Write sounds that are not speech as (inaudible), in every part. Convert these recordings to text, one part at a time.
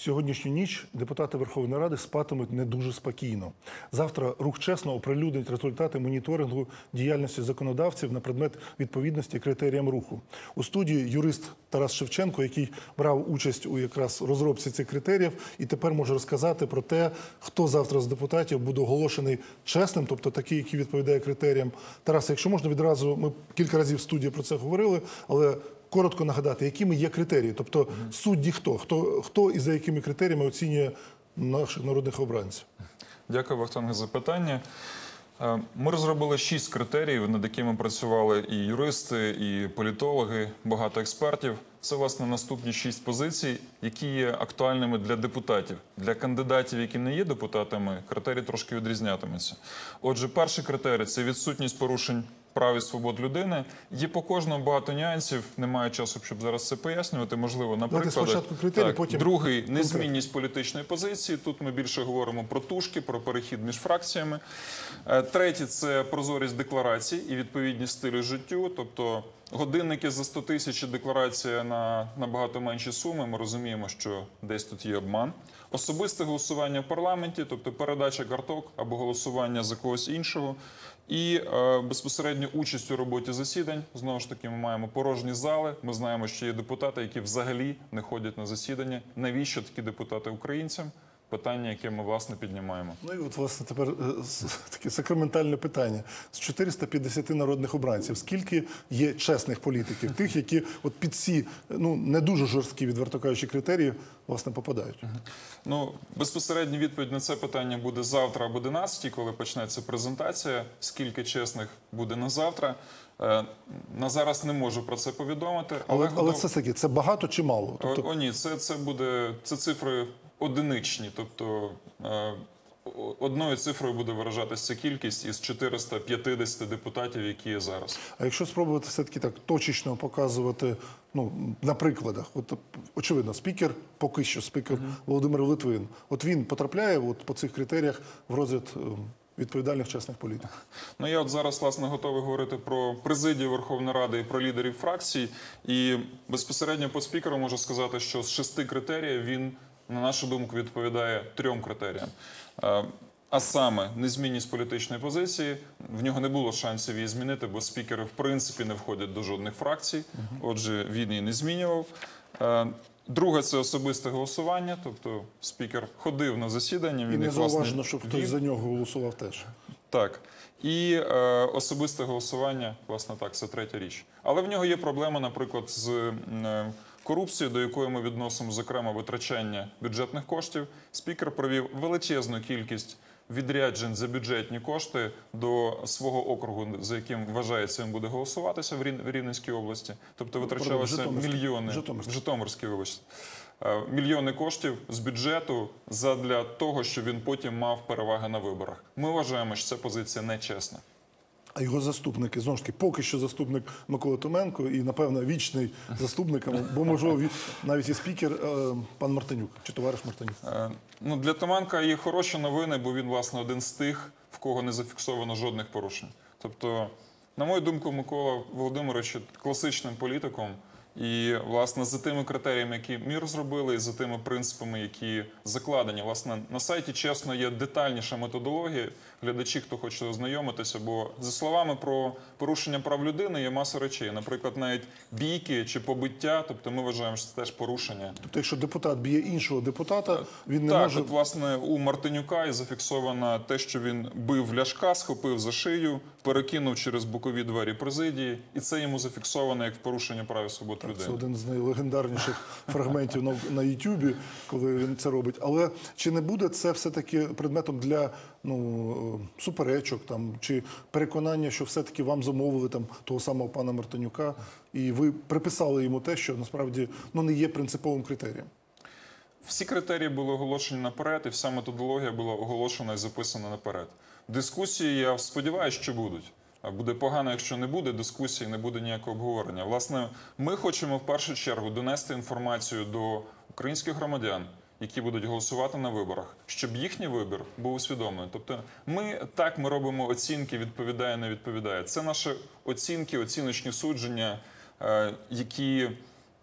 Сьогоднішню ніч депутати Верховної Ради спатимуть не дуже спокійно. Завтра рух чесно оприлюднить результати моніторингу діяльності законодавців на предмет відповідності критеріям руху. У студії юрист Тарас Шевченко, який брав участь у якраз розробці цих критеріїв, і тепер може розказати про те, хто завтра з депутатів буде оголошений чесним, тобто такий, який відповідає критеріям. Тарас, якщо можна відразу, ми кілька разів в студії про це говорили, але коротко нагадати, якими є критерії, тобто судді хто, хто, хто і за якими критеріями оцінює наших народних обранців. Дякую, Вахтанг, за питання. Е, Ми розробили шість критеріїв, над якими працювали і юристи, і політологи, багато експертів. Це власне наступні шість позицій, які є актуальними для депутатів. Для кандидатів, які не є депутатами, критерії трошки відрізнятимуться. Отже, перший критерій це відсутність порушень прав і свобод людини. Є по кожному багато нюансів. Немає часу, щоб зараз це пояснювати. Можливо, наприклад, потім другий незмінність політичної позиції. Тут ми більше говоримо про тушки, про перехід між фракціями. Е, Третє це прозорість декларацій і відповідність стилю життю. Тобто годинники за 100 тисяч і декларація на набагато менші суми. Ми розуміємо, що десь тут є обман. Особисте голосування в парламенті, тобто передача карток або голосування за когось іншого. І е, безпосередньо участь у роботі засідань. Знову ж таки, ми маємо порожні зали. Ми знаємо, що є депутати, які взагалі не ходять на засідання. Навіщо такі депутати українцям? Питання, яке ми власне піднімаємо. Ну і от власне тепер е, таке сакраментальне питання: з 450 народних обранців, скільки є чесних політиків, тих, які от під ці ну не дуже жорсткі, відверто кажучи, критерії власне попадають. Ну, безпосередня відповідь на це питання буде завтра об 11, коли почнеться презентація. Скільки чесних буде на завтра? Е, На зараз не можу про це повідомити, але, Але, але готов- це таки це багато чи мало? О, о, ні, це, це буде це цифри одиничні. Тобто е, одною цифрою буде виражатися кількість із 450 депутатів, які є зараз. А якщо спробувати все-таки так точечно показувати ну, на прикладах, от очевидно, спікер, поки що спікер Володимир Литвин, от він потрапляє от, по цих критеріях в розряд е, відповідальних чесних політиків. Ну я от зараз власне готовий говорити про президію Верховної Ради і про лідерів фракцій. І безпосередньо по спікеру можу сказати, що з шести критеріїв він, на нашу думку, відповідає трьом критеріям. Е, А саме незмінність політичної позиції. В нього не було шансів її змінити, бо спікери в принципі не входять до жодних фракцій. Отже, він її не змінював. Е, Друге це особисте голосування, тобто спікер ходив на засідання. І Він не зауважено, щоб хтось за нього голосував теж. Так. І е, особисте голосування, власне, так, це третя річ. Але в нього є проблема, наприклад, з е, корупцією, до якої ми відносимо, зокрема, витрачання бюджетних коштів. Спікер провів величезну кількість відряджень за бюджетні кошти до свого округу, за яким вважається, він буде голосуватися в Рівненській області. Тобто витрачалося Житомирській. мільйони Житомирській. Житомирській, вибачте. Е, Мільйони коштів з бюджету задля того, щоб він потім мав переваги на виборах. Ми вважаємо, що ця позиція нечесна. А його заступники знову ж таки, поки що заступник Микола Томенко і, напевно, вічний заступник, бо можливо навіть і спікер е, пан Мартинюк чи товариш Мартинюк. Е, Ну, для Томанка є хороші новини, бо він, власне, один з тих, в кого не зафіксовано жодних порушень. Тобто, на мою думку, Микола Володимирович класичним політиком. І, власне, за тими критеріями, які ми розробили, і за тими принципами, які закладені. Власне, на сайті чесно є детальніша методологія. Глядачі, хто хоче ознайомитися, бо за словами про порушення прав людини є маса речей. Наприклад, навіть бійки чи побиття. Тобто, ми вважаємо, що це теж порушення. Тобто, якщо депутат б'є іншого депутата, він не так, може от, власне, у Мартинюка і зафіксовано те, що він бив ляшка, схопив за шию, перекинув через бокові двері президії, і це йому зафіксовано як порушення прав і свобод Це один з найлегендарніших (laughs) фрагментів на, на Ютубі, коли він це робить. Але чи не буде це все-таки предметом для ну, суперечок там, чи переконання, що все-таки вам замовили там того самого пана Мартинюка, і ви приписали йому те, що насправді ну, не є принциповим критерієм? Всі критерії були оголошені наперед, і вся методологія була оголошена і записана наперед. Дискусії, я сподіваюся, що будуть. Буде погано, якщо не буде дискусії, не буде ніякого обговорення. Власне, ми хочемо в першу чергу донести інформацію до українських громадян, які будуть голосувати на виборах, щоб їхній вибір був усвідомлений. Тобто, ми так ми робимо оцінки, відповідає, не відповідає. Це наші оцінки, оціночні судження, е, які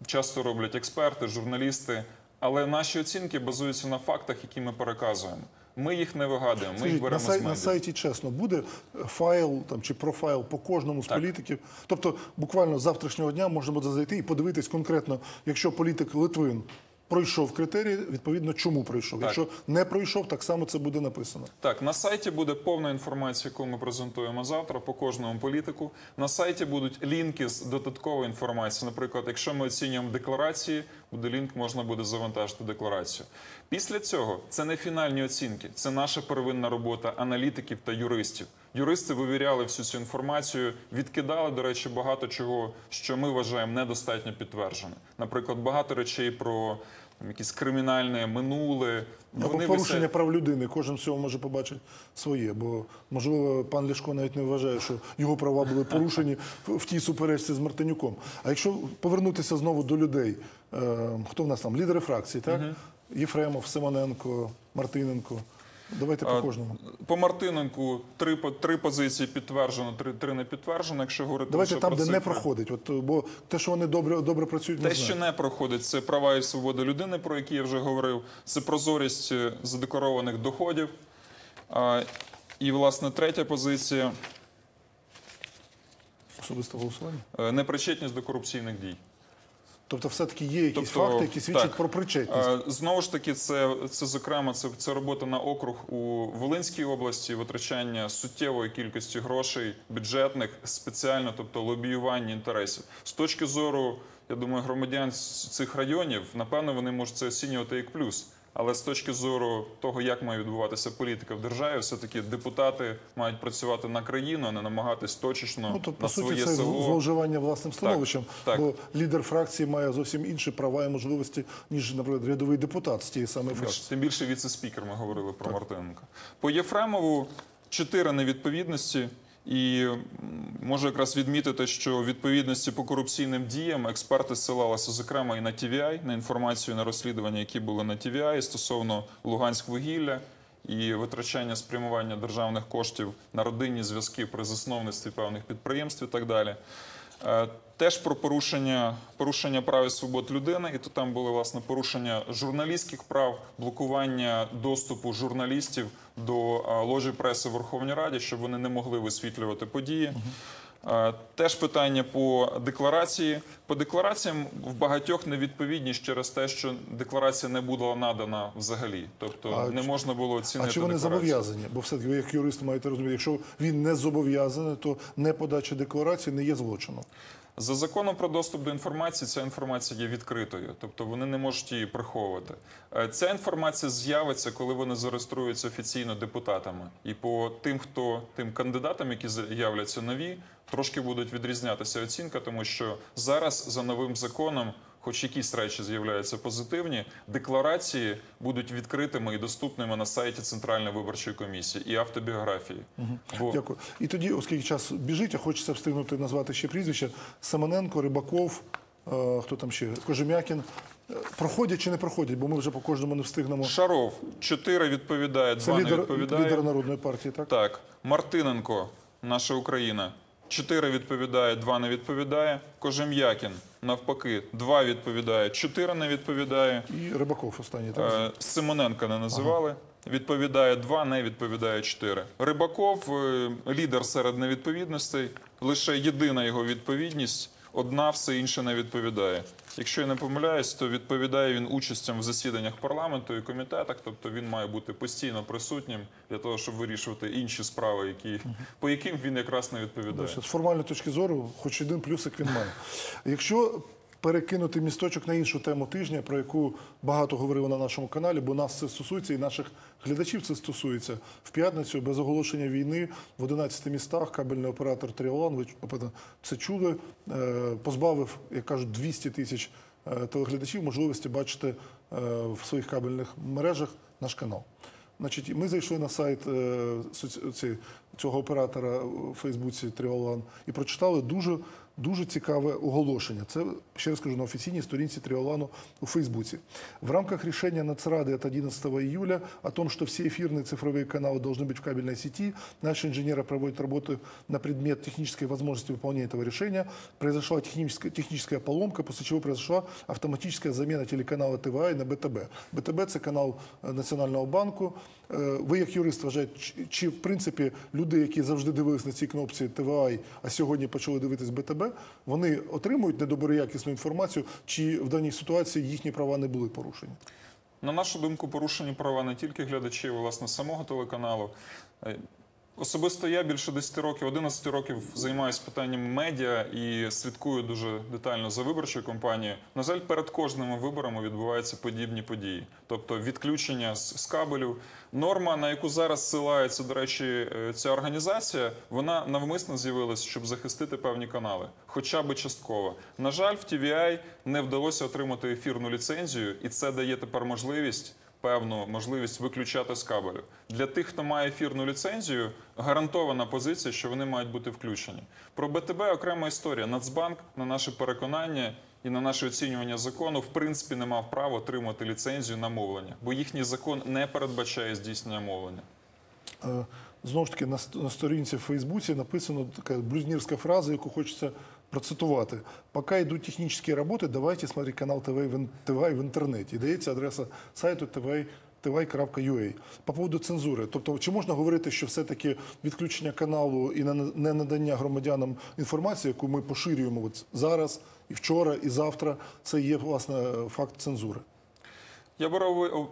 часто роблять експерти, журналісти. Але наші оцінки базуються на фактах, які ми переказуємо. Ми їх не вигадуємо, ми їх беремо на, сай, з сай, на сайті чесно буде файл там чи профайл по кожному з Так. політиків. Тобто, буквально з завтрашнього дня можна буде зайти і подивитись конкретно, якщо політик Литвин пройшов критерії, відповідно, чому пройшов. Якщо не пройшов, так само це буде написано. Так, на сайті буде повна інформація, яку ми презентуємо завтра по кожному політику. На сайті будуть лінки з додатковою інформацією. Наприклад, якщо ми оцінюємо декларації, буде лінк, можна буде завантажити декларацію. Після цього це не фінальні оцінки, це наша первинна робота аналітиків та юристів. Юристи вивіряли всю цю інформацію, відкидали, до речі, багато чого, що ми вважаємо недостатньо підтверджене. Наприклад, багато речей про там, якісь кримінальне минуле. Або Вони порушення висять- прав людини. Кожен з цього може побачити своє. Бо можливо, пан Ляшко навіть не вважає, що його права були порушені в, в тій суперечці з Мартинюком. А якщо повернутися знову до людей, е, хто в нас там? Лідери фракції, так? Єфремов, Симоненко, Мартиненко. Давайте по кожному. По Мартиненку три, три позиції підтверджено, три, три не підтверджено. Якщо говорити Давайте там, про де не проходить. От, бо те, що вони добре, добре працюють, Те, не що не проходить, це права і свободи людини, про які я вже говорив. Це прозорість е, задекларованих доходів. А, і, власне, третя позиція Особисте голосування. е, непричетність до корупційних дій. Тобто, все-таки є якісь Тобто, факти, які свідчать так. про причетність. Знову ж таки, це, це зокрема це, це робота на округ у Волинській області, витрачання суттєвої кількості грошей бюджетних спеціально, тобто лобіювання інтересів. З точки зору, я думаю, громадян цих районів, напевно, вони можуть це оцінювати як плюс. Але з точки зору того, як має відбуватися політика в державі, все-таки депутати мають працювати на країну, а не намагатись точечно Ну, то, по на суті, своє це село. зловживання власним становищем, так. бо лідер фракції має зовсім інші права і можливості, ніж, наприклад, рядовий депутат з тієї самої фракції. Тим більше віце-спікер ми говорили про Мартиненка. По Єфремову чотири невідповідності. І можу якраз відмітити, що відповідності по корупційним діям експерти ссилалися зокрема і на TVI, на інформацію на розслідування, які були на TVI стосовно Луганськ вугілля і витрачання спрямування державних коштів на родинні зв'язки при засновництві певних підприємств і так далі. Е, Теж про порушення, порушення прав і свобод людини, і то там були власне порушення журналістських прав, блокування доступу журналістів до е, ложі преси в Верховній Раді, щоб вони не могли висвітлювати події. Е, Теж питання по декларації. По деклараціям в багатьох невідповідність через те, що декларація не була надана взагалі. Тобто А не можна було А оцінити чи вони зобов'язані? Бо все-таки ви як юрист маєте розуміти, якщо він не зобов'язаний, то не подача декларації не є злочином. За законом про доступ до інформації ця інформація є відкритою, тобто вони не можуть її приховувати. Е, Ця інформація з'явиться, коли вони зареєструються офіційно депутатами. І по тим, хто тим кандидатам, які з'являться нові, трошки будуть відрізнятися оцінка, тому що зараз за новим законом. Хоч якісь речі з'являються позитивні, декларації будуть відкритими і доступними на сайті Центральної виборчої комісії і автобіографії. Бо Дякую. І тоді, оскільки час біжить, а хочеться встигнути назвати ще прізвища: Семененко, Рибаков, е, хто там ще Кожем'якін. Е, Проходять чи не проходять, бо ми вже по кожному не встигнемо. Шаров 4 відповідає, Це 2 не відповідає. лідер народної партії, так? Так, Мартиненко, наша Україна. Чотири відповідає, два не відповідає. Кожем'якін, навпаки, два відповідає, чотири не відповідає. І Рибаков останній. Так? Е, Симоненка не називали. Відповідає два, не відповідає чотири. Рибаков е, лідер серед невідповідностей. Лише єдина його відповідність. Одна все інше не відповідає. Якщо я не помиляюсь, то відповідає він участям в засіданнях парламенту і комітетах, тобто він має бути постійно присутнім для того, щоб вирішувати інші справи, які по яким він якраз не відповідає. З формальної точки зору, хоч один плюсик він має. Якщо перекинути місточок на іншу тему тижня, про яку багато говорили на нашому каналі, бо нас це стосується і наших глядачів це стосується. В п'ятницю без оголошення війни в 11 містах кабельний оператор Тріолан, ви це чули, е, позбавив, як кажуть, 200 тисяч е, телеглядачів можливості бачити е, в своїх кабельних мережах наш канал. Значить, ми зайшли на сайт цього оператора у Фейсбуці Тріолан і прочитали дуже дуже цікаве оголошення. Це ще раз кажу на офіційній сторінці Триолану у Фейсбуке. В рамках решения Нацрады от 11 июля о том, что все эфирные цифровые каналы должны быть в кабельной сети, наши инженеры проводят работу на предмет технической возможности выполнения этого решения. Произошла техническая, техническая поломка, после чего произошла автоматическая замена телеканала ТВА на БТБ. БТБ – це канал е, Національного банку. Е, Ви як юрист вважаєте, чи- в принципі люди, які завжди дивились на ці кнопці ТВА, а сьогодні почали дивитись БТБ, вони отримують недоброякісну інформацію, чи в даній ситуації їхні права не були порушені? На нашу думку, порушені права не тільки глядачів, власне, самого телеканалу. Особисто я більше 10 років, 11 років займаюся питанням медіа і слідкую дуже детально за виборчою кампанією. На жаль, перед кожними виборами відбуваються подібні події, тобто відключення з, з кабелю. Норма, на яку зараз силається, до речі, е, ця організація, вона навмисно з'явилася, щоб захистити певні канали, хоча би частково. На жаль, в TVI не вдалося отримати ефірну ліцензію, і це дає тепер можливість певну можливість виключати з кабелю. Для тих, хто має ефірну ліцензію, гарантована позиція, що вони мають бути включені. Про БТБ окрема історія. Нацбанк, на наше переконання і на наше оцінювання закону, в принципі, не мав права отримати ліцензію на мовлення, бо їхній закон не передбачає здійснення мовлення. Е, Знову ж таки, на сторінці в Фейсбуці написано така блюзнірська фраза, яку хочеться процитувати. Поки йдуть технічні роботи, давайте смотреть канал ТВ в, інтернеті. І дається адреса сайту tv tv.ua. По поводу цензури. Тобто, чи можна говорити, що все-таки відключення каналу і не надання громадянам інформації, яку ми поширюємо от зараз, і вчора, і завтра, це є власне факт цензури? Я би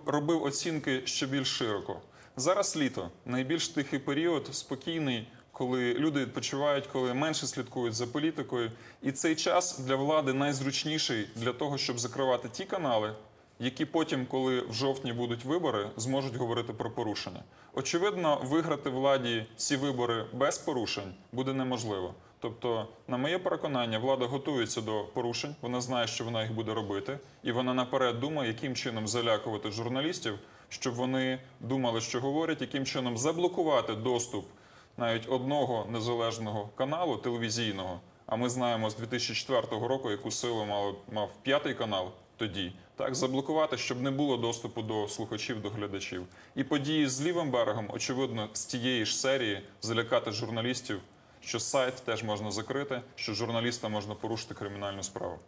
робив оцінки ще більш широко. Зараз літо найбільш тихий період, спокійний, коли люди відпочивають, коли менше слідкують за політикою. І цей час для влади найзручніший для того, щоб закривати ті канали, які потім, коли в жовтні будуть вибори, зможуть говорити про порушення. Очевидно, виграти владі ці вибори без порушень буде неможливо. Тобто, на моє переконання, влада готується до порушень, вона знає, що вона їх буде робити, і вона наперед думає, яким чином залякувати журналістів, щоб вони думали, що говорять, яким чином заблокувати доступ навіть одного незалежного каналу телевізійного. А ми знаємо з 2004 року, яку силу мав, мав п'ятий канал тоді. Так, заблокувати, щоб не було доступу до слухачів, до глядачів. І події з лівим берегом, очевидно, з тієї ж серії залякати журналістів, що сайт теж можна закрити, що журналіста можна порушити кримінальну справу.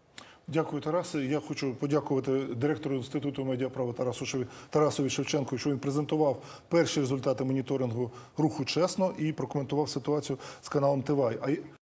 Дякую, Тарасе. Я хочу подякувати директору інституту медіаправа Тарасу Тарасові Шевченку, що він презентував перші результати моніторингу руху чесно і прокоментував ситуацію з каналом Тивай.